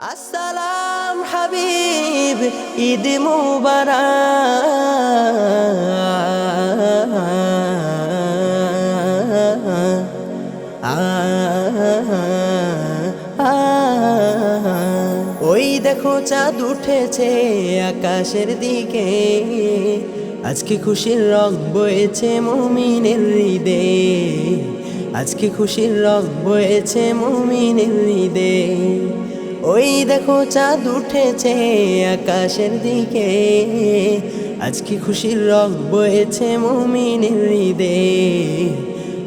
আসসালাম হাবিব, ঈদ মুবারক। ওই দেখো চাঁদ উঠেছে আকাশের দিকে, আজকে খুশির রং বয়েছে মুমিনের হৃদে আজকে খুশির রং বয়েছে মুমিনের হৃদে ওই দেখো চাঁদ উঠেছে আকাশের দিকে। আজকে খুশির রং বয়েছে মুমিনের হৃদে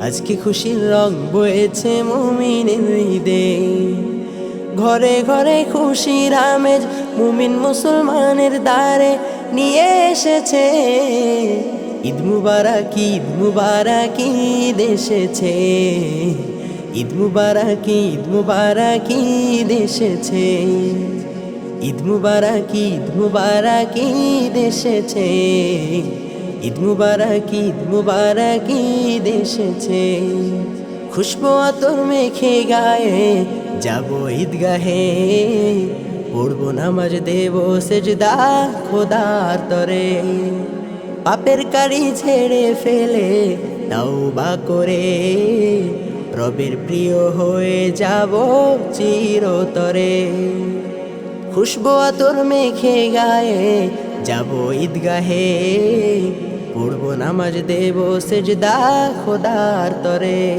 আজকে খুশির রং বয়েছে মুমিনের হৃদে ঘরে ঘরে খুশির আমেজ মুমিন মুসলমানের দ্বারে নিয়ে এসেছে। ঈদ মুবারক ঈদ মুবারক, ঈদ এসেছে। ঈদ মুবারক ঈদ মুবারক, ঈদ এসেছে। ঈদ মুবারক ঈদ মুবারক, ঈদ এসেছে। ঈদ মুবারক ঈদ মুবারক, ঈদ এসেছে। খুশবু আতর মেখে গায়ে যাব ঈদগাহে। পড়ব নামাজ, দেব সেজদা খোদার তরে। পাপের কারি ছেড়ে ফেলে তাওবা করে। রবের প্রিয় হয়ে যাব চিরতরে। খুশবো আতর মেখে গায়ে যাব ঈদগাহে। পড়ব নামাজ, দেব সেজদা খোদার তরে।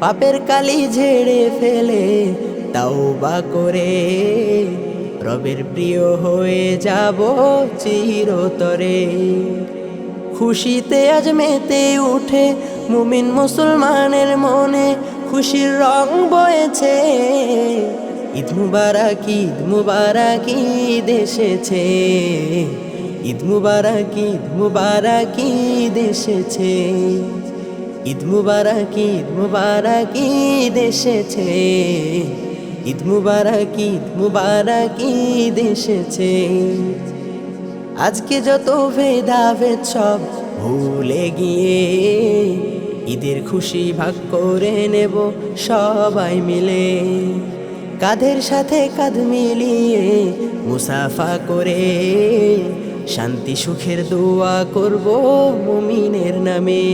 পাপের কালি ঝেড়ে ফেলে তাও বা করে। রবের প্রিয় হয়ে যাব চিরতরে। খুশিতে আজ মেতে উঠে মুমিন মুসলমানের মনে খুশির রং বয়েছে। ঈদ মুবারক ঈদ মুবারক, ঈদ এসেছে। ঈদ মুবারক ঈদ মুবারক, ঈদ এসেছে। ঈদ মুবারক ঈদ মুবারক, ঈদ এসেছে। ঈদ মুবারক ঈদ মুবারক, ঈদ এসেছে। আজকে যত ভেদাভেদ সব ভুলে গিয়ে ঈদের খুশি ভাগ করে নেব সবাই মিলে। কাঁধের সাথে কাঁধ মিলিয়ে মুসাফা করে শান্তি সুখের দোয়া করব মুমিনের নামে।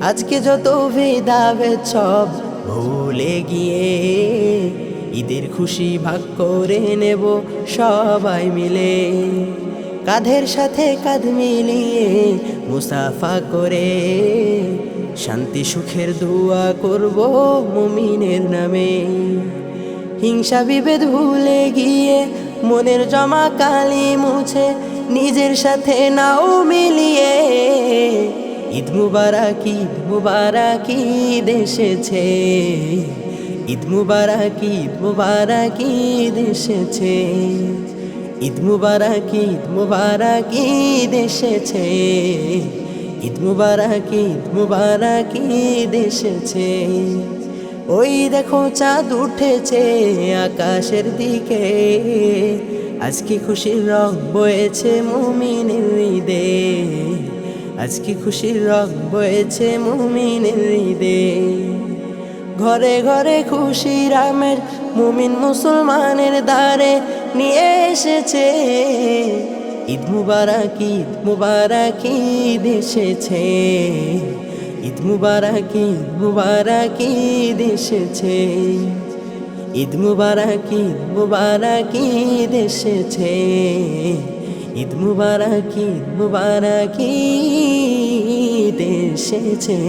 আজকে যত ভেদাভেদ সব ভুলে গিয়ে ঈদের খুশি ভাগ করে নেব সবাই মিলে। কাঁধের সাথে কাঁধ মিলিয়ে মুসাফা করে শান্তি সুখের দোয়া করব মুমিনের নামে। হিংসা বিভেদ ভুলে গিয়ে মনের জমা কালি মুছে নিজের সাথে নাও মিলিয়ে। ঈদ মুবারক ঈদ মুবারক, ঈদ এসেছে। ঈদ মুবারক ঈদ মুবারক, ঈদ এসেছে। ঈদ মুবারক ঈদ মুবারক, ঈদ এসেছে। ঈদ মুবারক ঈদ মুবারক, ঈদ এসেছে। ওই দেখো চাঁদ উঠেছে আকাশের দিকে। আজকে খুশির রং বয়েছে মুমিনের হৃদে আজকে খুশির রং বয়েছে মুমিনের হৃদে ঘরে ঘরে খুশি রামের মুমিন মুসলমানের দ্বারে নিয়ে এসেছে। ঈদ মুবারক ঈদ মুবারক, ঈদ এসেছে। ঈদ মুবারক ঈদ মুবারক, ঈদ এসেছে। ঈদ মুবারক ঈদ মুবারক, ঈদ এসেছে। ঈদ মুবারক ঈদ মুবারক, ঈদ এসেছে।